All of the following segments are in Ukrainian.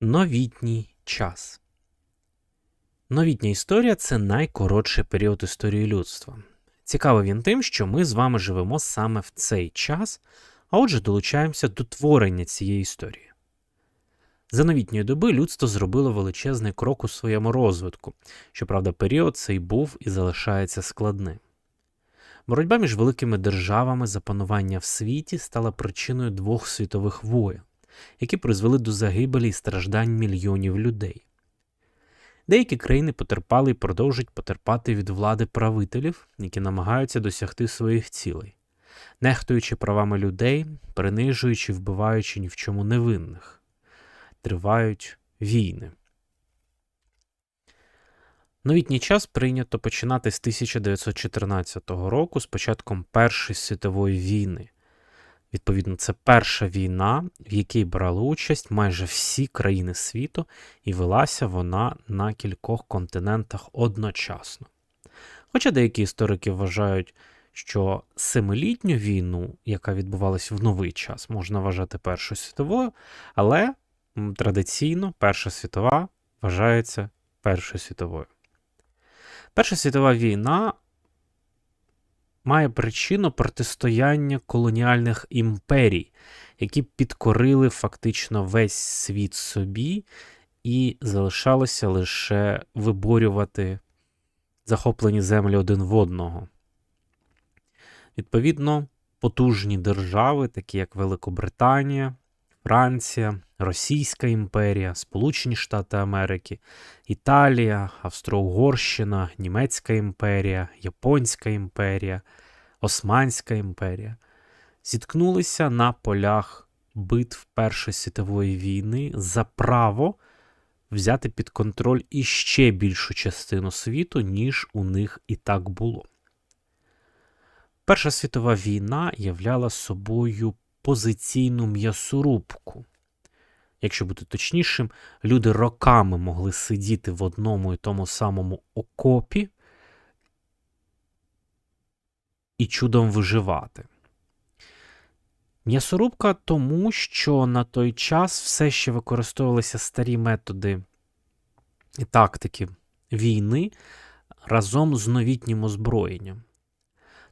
Новітній час. Новітня історія це найкоротший період історії людства. Цікавий він тим, що ми з вами живемо саме в цей час, а отже, долучаємося до творення цієї історії. За новітньої доби людство зробило величезний крок у своєму розвитку. Щоправда, період цей був і залишається складним. Боротьба між великими державами за панування в світі стала причиною двох світових воєн які призвели до загибелі і страждань мільйонів людей. Деякі країни потерпали і продовжують потерпати від влади правителів, які намагаються досягти своїх цілей, нехтуючи правами людей, принижуючи, вбиваючи ні в чому невинних. Тривають війни. Новітній час прийнято починати з 1914 року з початком Першої світової війни, Відповідно, це перша війна, в якій брали участь майже всі країни світу, і велася вона на кількох континентах одночасно. Хоча деякі історики вважають, що семилітню війну, яка відбувалася в новий час, можна вважати Першою світовою, але традиційно Перша світова вважається Першою світовою. Перша світова війна має причину протистояння колоніальних імперій, які підкорили фактично весь світ собі, і залишалося лише виборювати захоплені землі один в одного. Відповідно, потужні держави, такі як Великобританія, Франція, Російська імперія, Сполучені Штати Америки, Італія, Австро-Угорщина, Німецька імперія, Японська імперія, Османська імперія зіткнулися на полях битв Першої світової війни за право взяти під контроль іще більшу частину світу, ніж у них і так було. Перша світова війна являла собою позиційну м'ясорубку. Якщо бути точнішим, люди роками могли сидіти в одному і тому самому окопі і чудом виживати. М'ясорубка тому, що на той час все ще використовувалися старі методи і тактики війни разом з новітнім озброєнням.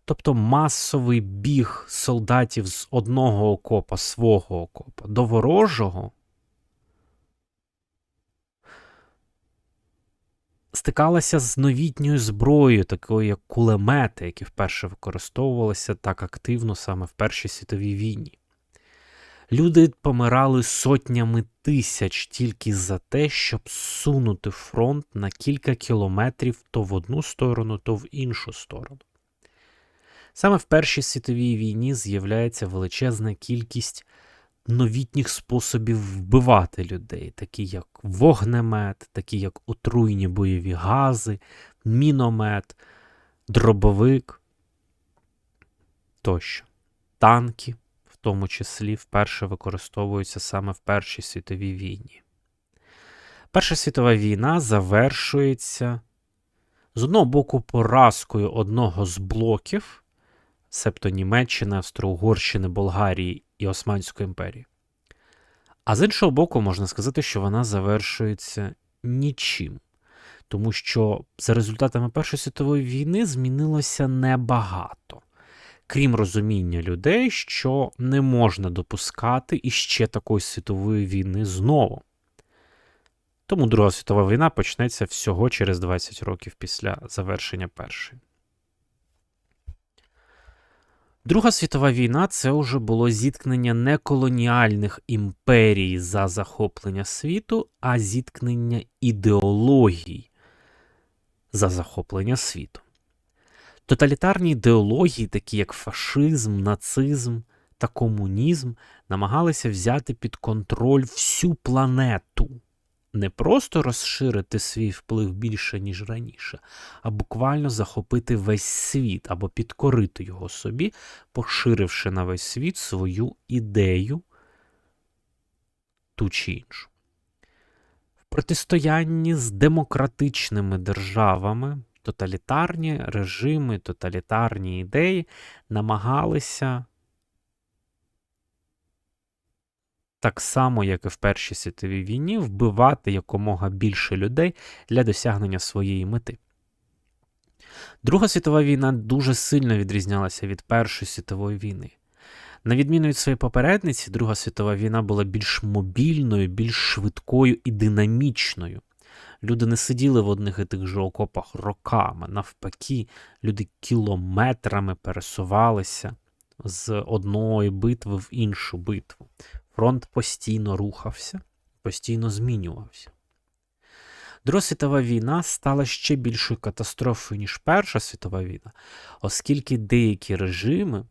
Тобто масовий біг солдатів з одного окопа, свого окопа до ворожого стикалася з новітньою зброєю, такою як кулемети, які вперше використовувалися так активно саме в Першій світовій війні. Люди помирали сотнями тисяч тільки за те, щоб сунути фронт на кілька кілометрів то в одну сторону, то в іншу сторону. Саме в Першій світовій війні з'являється величезна кількість новітніх способів вбивати людей, такі як вогнемет, такі як отруйні бойові гази, міномет, дробовик тощо. Танки, в тому числі, вперше використовуються саме в Першій світовій війні. Перша світова війна завершується з одного боку поразкою одного з блоків себто Німеччини, Австро-Угорщини, Болгарії і Османської імперії. А з іншого боку, можна сказати, що вона завершується нічим, тому що за результатами Першої світової війни змінилося небагато, крім розуміння людей, що не можна допускати іще такої світової війни знову. Тому Друга світова війна почнеться всього через 20 років після завершення першої. Друга світова війна це вже було зіткнення не колоніальних імперій за захоплення світу, а зіткнення ідеологій за захоплення світу. Тоталітарні ідеології, такі як фашизм, нацизм та комунізм, намагалися взяти під контроль всю планету не просто розширити свій вплив більше, ніж раніше, а буквально захопити весь світ або підкорити його собі, поширивши на весь світ свою ідею ту чи іншу. В протистоянні з демократичними державами тоталітарні режими, тоталітарні ідеї намагалися так само, як і в Першій світовій війні, вбивати якомога більше людей для досягнення своєї мети. Друга світова війна дуже сильно відрізнялася від Першої світової війни. На відміну від своєї попередниці, Друга світова війна була більш мобільною, більш швидкою і динамічною. Люди не сиділи в одних і тих же окопах роками. Навпаки, люди кілометрами пересувалися з одної битви в іншу битву. Фронт постійно рухався, постійно змінювався. Друга світова війна стала ще більшою катастрофою, ніж Перша світова війна, оскільки деякі режими,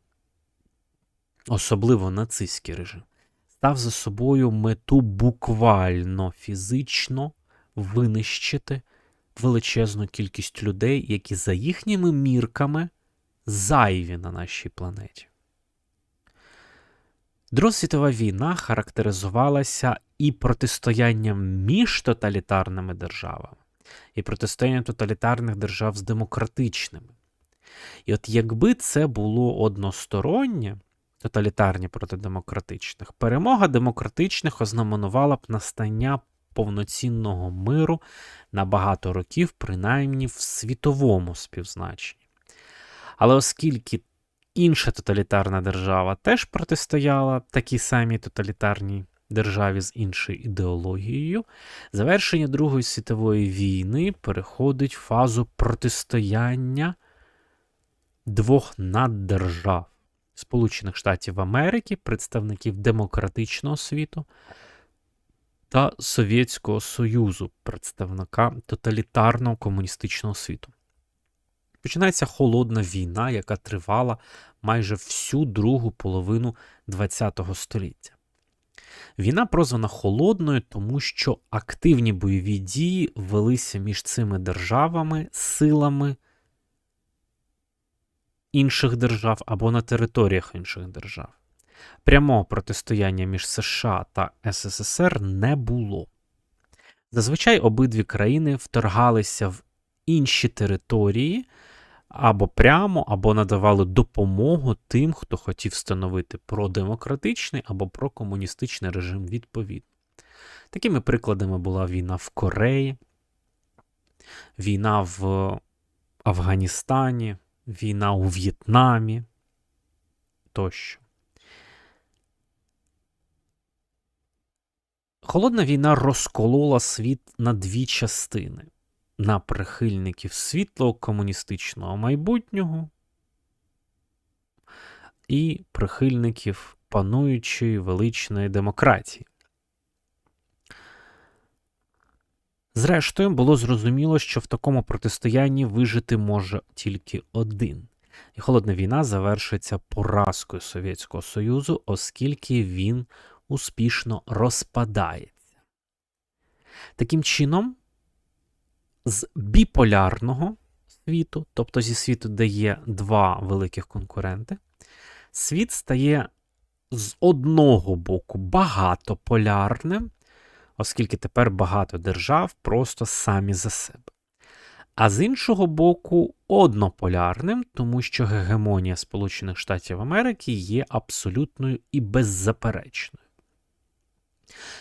особливо нацистський режим, став за собою мету буквально фізично винищити величезну кількість людей, які за їхніми мірками зайві на нашій планеті. Друга світова війна характеризувалася і протистоянням між тоталітарними державами, і протистоянням тоталітарних держав з демократичними. І от якби це було одностороннє, тоталітарні проти демократичних, перемога демократичних ознаменувала б настання повноцінного миру на багато років, принаймні в світовому співзначенні. Але оскільки інша тоталітарна держава теж протистояла такій самій тоталітарній державі з іншою ідеологією, завершення Другої світової війни переходить в фазу протистояння двох наддержав Сполучених Штатів Америки, представників демократичного світу та Совєтського Союзу, представника тоталітарного комуністичного світу. Починається холодна війна, яка тривала майже всю другу половину ХХ століття. Війна прозвана холодною, тому що активні бойові дії велися між цими державами, силами інших держав або на територіях інших держав. Прямого протистояння між США та СССР не було. Зазвичай обидві країни вторгалися в інші території або прямо, або надавали допомогу тим, хто хотів встановити продемократичний або прокомуністичний режим відповідно. Такими прикладами була війна в Кореї, війна в Афганістані, війна у В'єтнамі тощо. Холодна війна розколола світ на дві частини: на прихильників світлого комуністичного майбутнього і прихильників пануючої величної демократії. Зрештою, було зрозуміло, що в такому протистоянні вижити може тільки один. І холодна війна завершиться поразкою Совєтського Союзу, оскільки він успішно розпадається. Таким чином, з біполярного світу, тобто зі світу, де є два великих конкуренти, світ стає з одного боку багатополярним, оскільки тепер багато держав просто самі за себе. А з іншого боку, однополярним, тому що гегемонія Сполучених Штатів Америки є абсолютною і беззаперечною.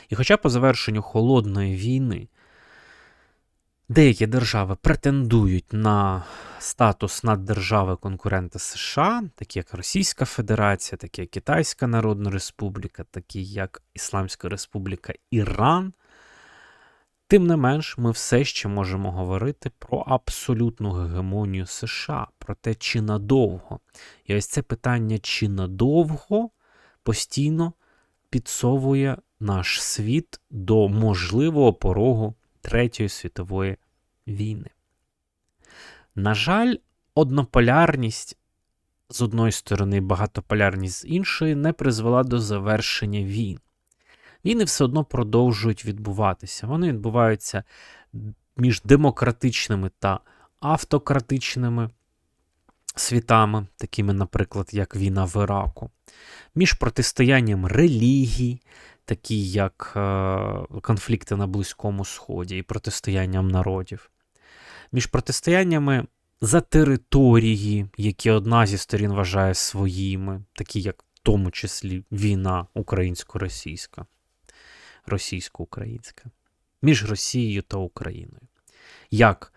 І хоча по завершенню холодної війни деякі держави претендують на статус наддержави конкурента США, такі як Російська Федерація, такі як Китайська Народна Республіка, такі як Ісламська Республіка Іран, тим не менш, ми все ще можемо говорити про абсолютну гегемонію США, про те, чи надовго. І ось це питання, чи надовго постійно підсовує наш світ до можливого порогу Третьої світової війни. На жаль, однополярність з одної сторони, багатополярність з іншої не призвела до завершення війн. Війни все одно продовжують відбуватися. Вони відбуваються між демократичними та автократичними світами, такими, наприклад, як війна в Іраку, між протистоянням релігій, такі як е, конфлікти на Близькому Сході і протистоянням народів, між протистояннями за території, які одна зі сторін вважає своїми, такі як в тому числі війна українсько-російська, російсько-українська, між Росією та Україною. Як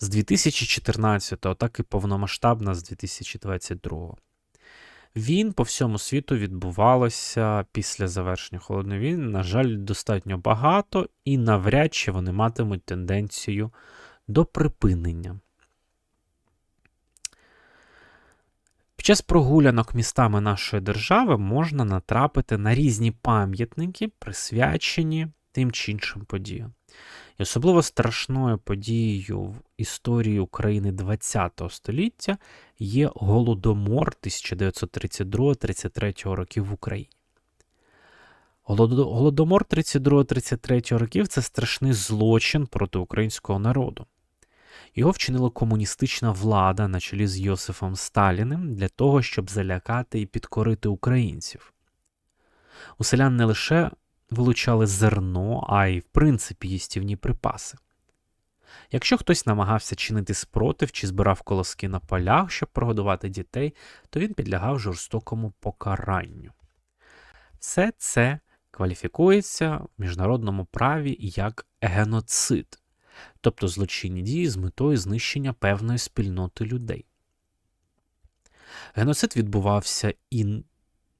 з 2014, так і повномасштабна з 2022. Він по всьому світу відбувалося після завершення холодної війни. На жаль, достатньо багато, і навряд чи вони матимуть тенденцію до припинення. Під час прогулянок містами нашої держави можна натрапити на різні пам'ятники, присвячені тим чи іншим подіям. І особливо страшною подією в історії України ХХ століття є Голодомор 1932-33 років в Україні. Голодомор 32-33 років це страшний злочин проти українського народу. Його вчинила комуністична влада на чолі з Йосифом Сталіним для того, щоб залякати і підкорити українців. У селян не лише вилучали зерно, а й, в принципі, їстівні припаси. Якщо хтось намагався чинити спротив чи збирав колоски на полях, щоб прогодувати дітей, то він підлягав жорстокому покаранню. Все це кваліфікується в міжнародному праві як геноцид, тобто злочинні дії з метою знищення певної спільноти людей. Геноцид відбувався і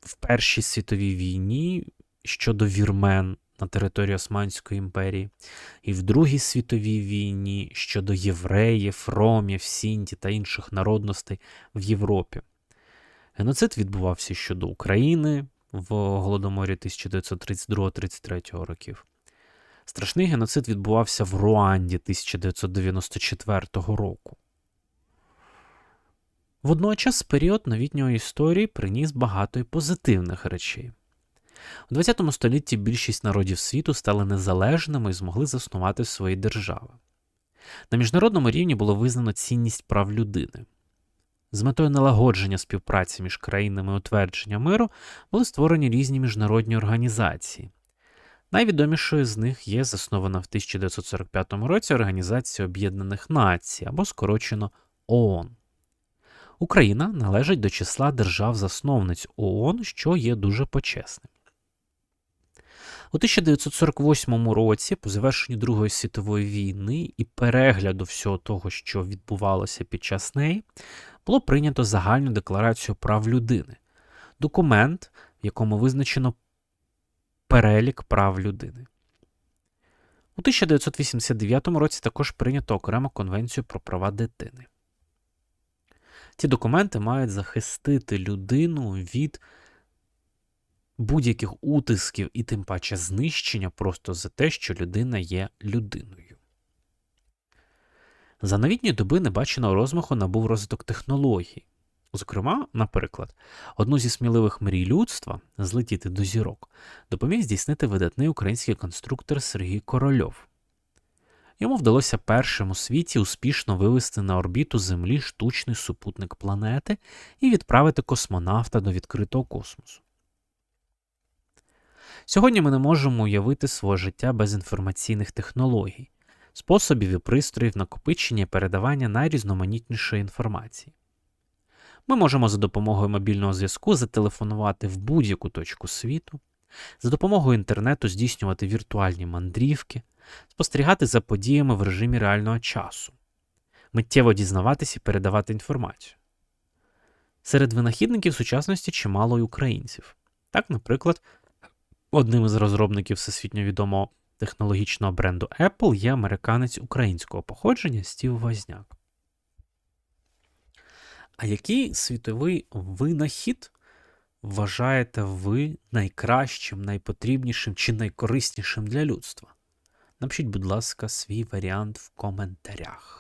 в Першій світовій війні щодо вірмен на території Османської імперії, і в Другій світовій війні щодо євреїв, ромів, сінті та інших народностей в Європі. Геноцид відбувався щодо України в Голодоморі 1932-33 років. Страшний геноцид відбувався в Руанді 1994 року. Водночас період новітньої історії приніс багато й позитивних речей. У ХХ столітті більшість народів світу стали незалежними і змогли заснувати свої держави. На міжнародному рівні було визнано цінність прав людини. З метою налагодження співпраці між країнами утвердження миру були створені різні міжнародні організації. Найвідомішою з них є заснована в 1945 році Організація Об'єднаних Націй або скорочено ООН. Україна належить до числа держав-засновниць ООН, що є дуже почесним. У 1948 році, по завершенню Другої світової війни і перегляду всього того, що відбувалося під час неї, було прийнято загальну декларацію прав людини, документ, в якому визначено перелік прав людини. У 1989 році також прийнято окрему Конвенцію про права дитини. Ці документи мають захистити людину від будь-яких утисків і тим паче знищення просто за те, що людина є людиною. За новітньої доби небаченого розмаху набув розвиток технологій. Зокрема, наприклад, одну зі сміливих мрій людства злетіти до зірок допоміг здійснити видатний український конструктор Сергій Корольов. Йому вдалося першим у світі успішно вивести на орбіту Землі штучний супутник планети і відправити космонавта до відкритого космосу. Сьогодні ми не можемо уявити своє життя без інформаційних технологій, способів і пристроїв накопичення і передавання найрізноманітнішої інформації. Ми можемо за допомогою мобільного зв'язку зателефонувати в будь-яку точку світу, за допомогою інтернету здійснювати віртуальні мандрівки, спостерігати за подіями в режимі реального часу, миттєво дізнаватися і передавати інформацію. Серед винахідників сучасності чимало й українців. Так, наприклад, Одним із розробників всесвітньо відомого технологічного бренду Apple є американець українського походження Стів Возняк. А який світовий винахід вважаєте ви найкращим, найпотрібнішим чи найкориснішим для людства? Напишіть, будь ласка, свій варіант в коментарях.